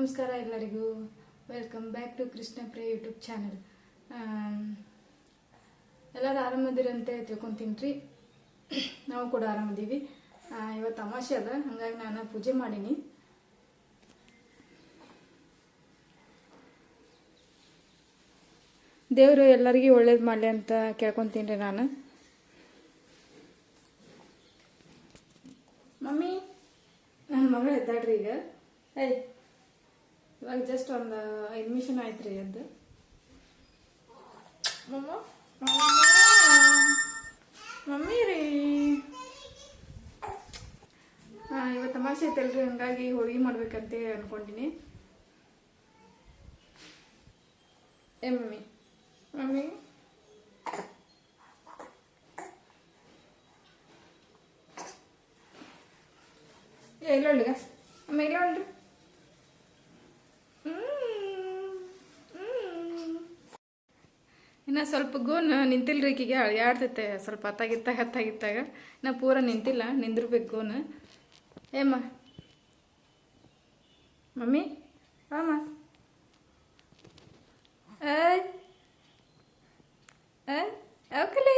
ನಮಸ್ಕಾರ ಎಲ್ಲರಿಗೂ. Welcome back to Krishna ಪ್ರೇ ಯೂಟ್ಯೂಬ್ ಚಾನಲ್ ಎಲ್ಲರೂ ಆರಾಮದಿರಂತೆ ತಿಳ್ಕೊಂತೀನಿ ರೀ ನಾವು ಕೂಡ ಆರಾಮದೀವಿ. ಇವತ್ತು ತಮಾಷೆ ಅದ, ಹಂಗಾಗಿ ನಾನು ಪೂಜೆ ಮಾಡೀನಿ. ದೇವರು ಎಲ್ಲರಿಗೂ ಒಳ್ಳೇದು ಮಾಡಲಿ ಅಂತ ಕೇಳ್ಕೊತೀನಿ ರೀ ನಾನು ಮಮ್ಮಿ ನನ್ನ ಮಗಳು ಎದ್ದಾಡ್ರಿ ಈಗ ಏಯ್ ಇವಾಗ ಜಸ್ಟ್ ಒಂದು ಐದು ನಿಮಿಷ ಆಯ್ತು ರೀ ಅದು ಮಮ್ಮ? ರೀ. ಇವತ್ತು ತಮಾಷೆ ಐತಲ್ರಿ ಹಂಗಾಗಿ ಹೋಳಿಗೆ ಮಾಡ್ಬೇಕಂತ ಅನ್ಕೊಂಡಿನಿ. ಏ ಮಮ್ಮಿ? ಮಮ್ಮಿ ಏ ಇಲ್ಲ ಈಗ ಅಮ್ಮ ಇಲ್ಲ ಉಂಡ್ರಿ ಇನ್ನು ಸ್ವಲ್ಪ ಗೂನ್ ನಿಂತಿಲ್ಲ ರೀ ಈಕಿಗೆ, ಅಳಿಯಾಡ್ತೈತೆ. ಸ್ವಲ್ಪ ಹತ್ತಾಗಿತ್ತಾಗ ಹತ್ತಾಗಿತ್ತಾಗ. ನಾ ಪೂರ ನಿಂತಿಲ್ಲ, ನಿಂದಿರ್ಬೇಕು ಗೋನ್. ಏಮ್ಮ ಮಮ್ಮಿ? ಅಮ್ಮ ಅವಕಲಿ.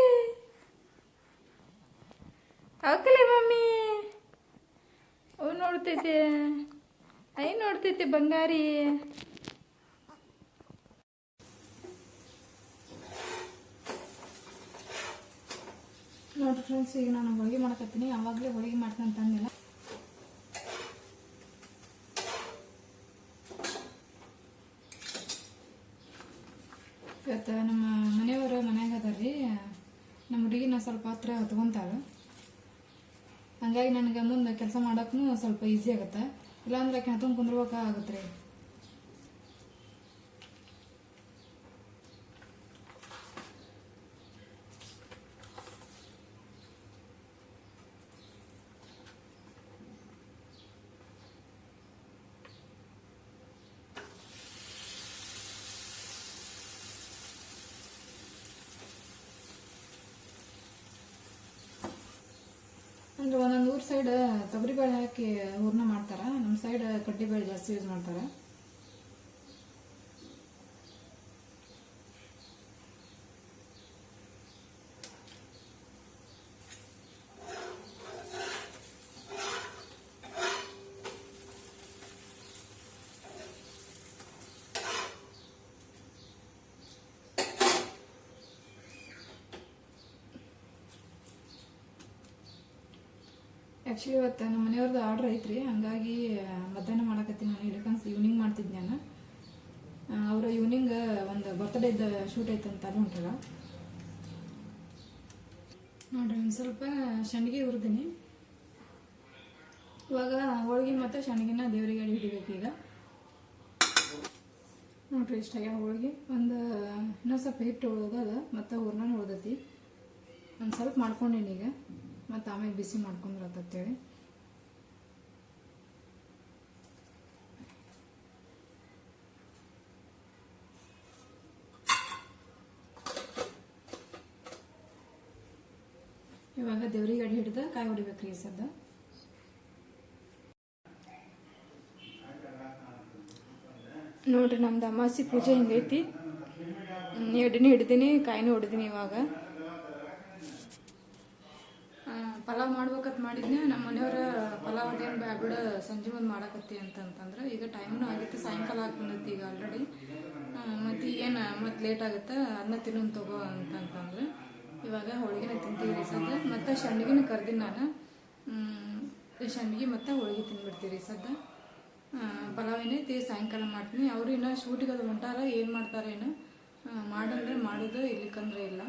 ಅವಕಲಿ ಮಮ್ಮಿ. ಅವು ನೋಡ್ತೈತೆ. ಐ ನೋಡ್ತೈತೆ ಬಂಗಾರಿ. ನೋಡಿ ಫ್ರೆಂಡ್ಸ್ ಈಗ ನಾನು ಹೋಳಿಗೆ ಮಾಡಕತ್ತೀನಿ. ಯಾವಾಗಲೇ ಹೋಳಿಗೆ ಮಾಡ್ತೀನಿ ಅಂತ ಅಂದಿಲ್ಲ. ಇವತ್ತು ನಮ್ಮ ಮನೆಯವರು ಮನ್ಯಾಗ ಅದಾರ್ರಿ. ನಮ್ಮ ಹುಡುಗಿನ ಸ್ವಲ್ಪ ಹತ್ರ ಹೊತ್ಕೊಂತಾಳೆ. ಹಂಗಾಗಿ ನನಗೆ ಮುಂದೆ ಕೆಲಸ ಮಾಡೋಕ್ಕೂ ಸ್ವಲ್ಪ ಈಸಿ ಆಗುತ್ತೆ. ಇಲ್ಲಾಂದ್ರೆ ಆಕೆ ಕುಂದ್ರಬೇಕಾಗತ್ತೆ ರೀ ಅಂದ್ರೆ ಒಂದೊಂದು ಊರ್ ಸೈಡ್ ತೊಗರಿಬೇಳೆ ಹಾಕಿ ಹೂರ್ಣ ಮಾಡ್ತಾರ. ನಮ್ಮ ಸೈಡ್ ಕಡ್ಡಿಬೇಳೆ ಜಾಸ್ತಿ ಯೂಸ್ ಮಾಡ್ತಾರ. ಆ್ಯಕ್ಚುಲಿ ಇವತ್ತು ನಮ್ಮ ಮನೆಯವ್ರದ್ದು ಆರ್ಡ್ರ್ ಐತ್ರಿ. ಹಂಗಾಗಿ ಮಧ್ಯಾಹ್ನ ಮಾಡಕತ್ತೀನಿ ನಾನು. ಇಡಕನ್ಸ್ ಈವ್ನಿಂಗ್ ಮಾಡ್ತಿದ್ದೆ ನಾನು. ಅವರ ಈವ್ನಿಂಗ್ ಒಂದು ಬರ್ತ್ಡೇದ ಶೂಟ್ ಐತಂತ ಅದು ಹೊಂಟಾರ ನೋಡ್ರಿ, ಒಂದು ಸ್ವಲ್ಪ ಶಂಡಿಗೆ ಹುರಿದೀನಿ. ಇವಾಗ ಹೋಳಿಗೆ ಮತ್ತು ಶಂಡಿಗೆನ ದೇವರಿಗೆ ಅಡಿ ಹಿಡಿಬೇಕು ಈಗ. ನೋಡ್ರಿ ಇಷ್ಟಾಗ್ಯಾವ ಹೋಳಿಗೆ. ಒಂದು, ಇನ್ನೊಂದು ಸ್ವಲ್ಪ ಹಿಟ್ಟು ಉಳ್ದದ, ಮತ್ತು ಹೂರ್ಣ ಉಳ್ದೈತಿ. ಒಂದು ಸ್ವಲ್ಪ ಮಾಡ್ಕೊಂಡೀನಿ ಈಗ. ಮತ್ತು ಆಮೇಲೆ ಬಿಸಿ ಮಾಡ್ಕೊಂಡ್ರತ್ತೇಳಿ ಇವಾಗ ದೇವ್ರಿಗೆ ಅಡಿ ಹಿಡ್ದು ಕಾಯಿ ಹೊಡಿಬೇಕ್ರಿ ಈ ಸದ್ದ. ನೋಡ್ರಿ ನಮ್ದು ಅಮಾಸಿ ಪೂಜೆ ಹಿಂಗೈತಿ. ಎಡಿನ ಹಿಡ್ದೀನಿ, ಕಾಯಿನೂ ಹೊಡಿದೀನಿ ಇವಾಗ. ಪಲಾವ್ ಮಾಡ್ಬೇಕಂತ ಮಾಡಿದ್ನೆ ನಮ್ಮ ಮನೆಯವ್ರ ಪಲಾವ್ ಅದೇನು ಬ್ಯಾಡ್ಬಿಡ ಸಂಜೆ ಮುಂದೆ ಮಾಡಕತ್ತಿ ಅಂತಂತಂದ್ರೆ ಈಗ ಟೈಮ್ನು ಆಗಿತ್ತು ಸಾಯಂಕಾಲ ಆಗ್ಬಂದೈತಿ ಈಗ ಆಲ್ರೆಡಿ ಮತ್ತು ಏನು ಮತ್ತು ಲೇಟ್ ಆಗುತ್ತೆ ಅನ್ನ ತಿನ್ನೋನ್ ತಗೋ ಅಂತಂತಂದ್ರೆ ಇವಾಗ ಹೋಳಿಗೆನ ತಿಂತೀವಿ ಸದ್ದ ಮತ್ತೆ ಶಂಡಿಗೆನ ಕರ್ದಿನ ನಾನು. ಶಂಡಿಗೆ ಮತ್ತು ಹೋಳಿಗೆ ತಿನ್ಬಿಡ್ತೀವಿ ಸದ್ದ ಆ, ಪಲಾವ್ ಏನೈತಿ ಸಾಯಂಕಾಲ ಮಾಡ್ತೀನಿ. ಅವ್ರು ಇನ್ನ ಶೂಟಿಗೆ ಅದು ಹೊಂಟಾರ ಏನು ಮಾಡ್ತಾರೆ ಏನು ಮಾಡಂದ್ರೆ ಮಾಡೋದು ಇಲ್ಲಿಕಂದ್ರೆ ಇಲ್ಲ.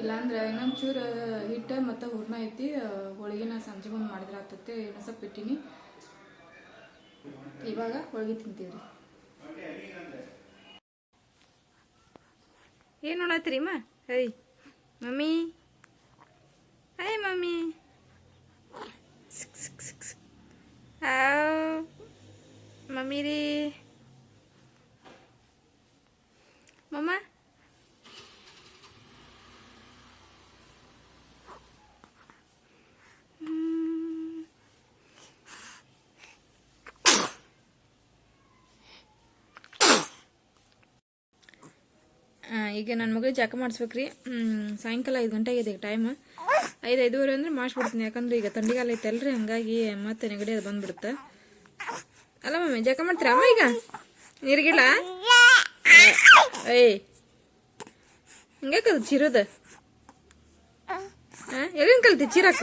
ಇಲ್ಲಾಂದ್ರೆ ಇನ್ನೊಂದು ಚೂರು ಹಿಟ್ಟು ಮತ್ತು ಹೂರ್ಣ ಐತಿ ಹೋಳಿಗೆನ ಸಂಜೆ ಬಂದು ಮಾಡಿದ್ರೆ ಇನ್ನೊಂದು ಸ್ವಲ್ಪ ಇಟ್ಟಿನಿ. ಇವಾಗ ಹೋಳಿಗೆ ತಿಂತೀವ್ರಿ. ಏನು ನೋಡತ್ರಿ ಅಮ್ಮ? Hey mummy. Hi mummy. Mummy ರೀ. ಮಮ್ಮ ಈಗ ನನ್ನ ಮಗಳಿಗೆ ಜಕ ಮಾಡಿಸ್ಬೇಕ್ರಿ. ಸಾಯಂಕಾಲ ಐದು ಗಂಟೆ ಆಗಿದೆ ಈಗ ಟೈಮ್ ಐದು, ಐದುವರೆ ಅಂದ್ರೆ ಮಾಡಿಸ್ಬಿಡ್ತೀನಿ ಯಾಕಂದ್ರೆ ಈಗ ಥಂಡಿಗಾಲ ಐತಲ್ರಿ, ಹಂಗಾಗಿ ಮತ್ತೆ ನೆಗಡಿ ಅದು ಬಂದ್ಬಿಡುತ್ತೆ. ಅಲ್ಲ ಮಮ್ಮಿ ಜಕ ಮಾಡ್ತೀರಾ ಅಮ್ಮ ಈಗ? ನೀರಿಗಿಲ್ಲ ಏಯ್ ಹಿಂಗ್ಯಾಕದು ಚಿರೋದ? ಎಲ್ಲಿಂದ ಕಲ್ತಿ ಚಿರಾಕ?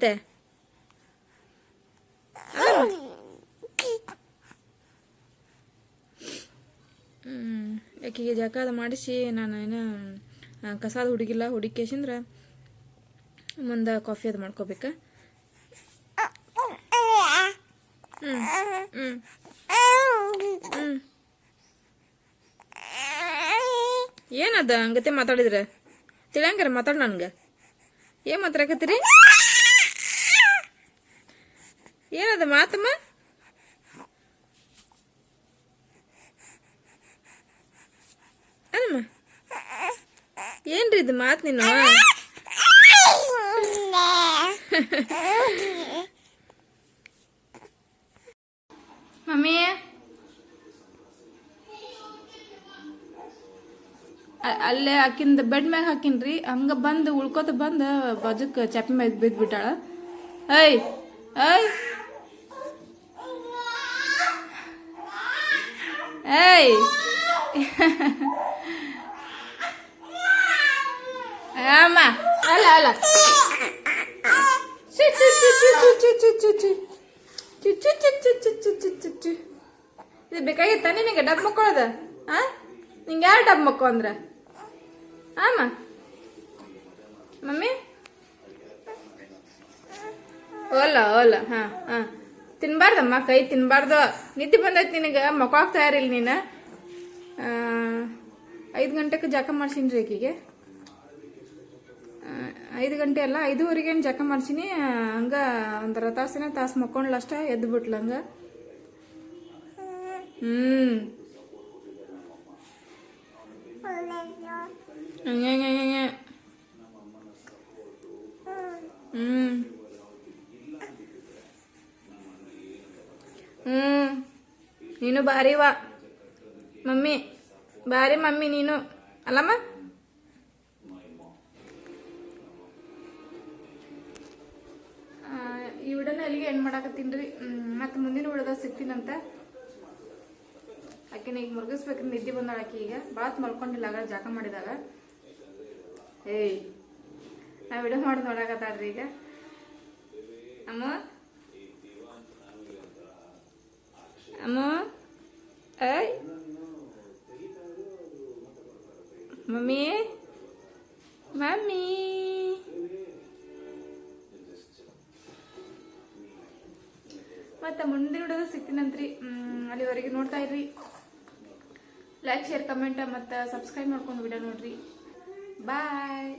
ಮತ್ತೆ? ಆಕೆಗೆ ಜಕಾದ ಮಾಡಿಸಿ, ನಾನು ಏನು ಕಸಾದ ಹುಡುಗಿಲ್ಲ ಹುಡುಕೇಶಂದ್ರೆ ಮುಂದೆ ಕಾಫಿ ಅದು ಮಾಡ್ಕೋಬೇಕ. ಏನದ ಹಂಗತೆ ಮಾತಾಡಿದ್ರೆ? ತಿಳಿಯಂಗಾರ ಮಾತಾಡ ನನ್ಗೆ. ಏನ್ ಮಾತಾಡಕತ್ತೀರಿ? ಏನದ ಮಾತಮ್ಮ? ಅದಮ್ಮ ಏನ್ರಿ ಇದು ಮಾತು ನೀನು ಮಮ್ಮಿ? ಅಲ್ಲೇ ಆಕಿಂದ ಬೆಡ್ ಮ್ಯಾಗ ಹಾಕಿನ್ರಿ. ಹಂಗ ಬಂದು ಉಳ್ಕೋತ ಬಂದು ಬಜಕ್ ಚಾಪೆ ಮ್ಯಾಗ ಬಿದ್ದು ಬಿಟ್ಟಾಳ ಏಯ್. ಏಯ್ ಅಮ್ಮ ಅಲ್ಲ ಅಲ್ಲ ಇದು ಬೇಕಾಗಿತ್ತ ನಿನಗೆ ಡಬ್ ಮಕ್ಕೊಳದ ಆ ನಿಂಗೆ ಯಾರು ಡಬ್ ಮಕ್ಕೋ ಅಂದ್ರ ಆಮ ಮಮ್ಮಿ ಓಲ ಓಲ ಹಾಂ ಹಾಂ ತಿನ್ಬಾರ್ದಮ್ಮ ಕೈ ತಿನ್ಬಾರ್ದು. ನಿದ್ದೆ ಬಂದೈತಿ ನಿನಗೆ ಮಕ್ಕಳಾಗ ತಯಾರಿಲ್ಲ ನೀನು. ಐದು ಗಂಟೆಗೆ ಜಕ ಮಾಡ್ಸೀನಿ ರೀ ಆಕಿಗೆ ಐದು ಗಂಟೆ ಅಲ್ಲ ಐದುವರೆಗೆ ಜಕ ಮಾಡ್ಸೀನಿ. ಹಂಗ ಒಂದರ ತಾಸಿನ ತಾಸು ಮಕ್ಕೊಂಡ್ಲ ಅಷ್ಟ ಎದ್ದು ಬಿಟ್ಲ ಹಂಗ ಹ್ಮ್ ಹಂಗೆ ಹಂಗೆ ಹಂಗೆ ಹಂಗೆ. ಹ್ಮ್ ಹ್ಮ್ ನೀನು ಭಾರಿ ವಾ. ಮಮ್ಮಿ ಭಾರಿ ಮಮ್ಮಿ ನೀನು. ಅಲ್ಲಮ್ಮ? ಆ, ಈ ಹುಡನ ಅಲ್ಲಿಗೆ ಎಂಡ್ ಮಾಡಾಕತ್ತೀನಿ ರೀ. ಮತ್ತೆ ಮುಂದಿನ ವಿಡದಾಗ ಸಿಗ್ತೀನಂತ. ಆಕಿನ ಈಗ ಮುರ್ಗಿಸ್ಬೇಕು ನಿದ್ದೆ ಬಂದಾಳ ಆಕಿ ಈಗ. ಬಾತ್ ಮಲ್ಕೊಂಡಿಲ್ಲ ಆಗ ಜಾಕ ಮಾಡಿದಾಗ. ಏಯ್ ನಾ ವಿಡಿಯೋ ಮಾಡಿ ನೋಡಾಕತ್ತಾಳ್ರಿ ಈಗ. ಅಮ್ಮ? ಅಮ್ಮ? ಏಯ್. ಮಮ್ಮಿ. ಮಮ್ಮಿ. ಮತ್ತೆ ಮುಂದಿನ ಹುಡುಗ ಸಿಗ್ತೀನಂತ್ರಿ ಅಲ್ಲಿವರೆಗೆ ನೋಡ್ತಾ ಇರ್ರಿ. ಲೈಕ್ ಶೇರ್ ಕಮೆಂಟ್ ಮತ್ತು ಸಬ್ಸ್ಕ್ರೈಬ್ ಮಾಡ್ಕೊಂಡು ವಿಡಿಯೋ ನೋಡ್ರಿ. ಬಾಯ್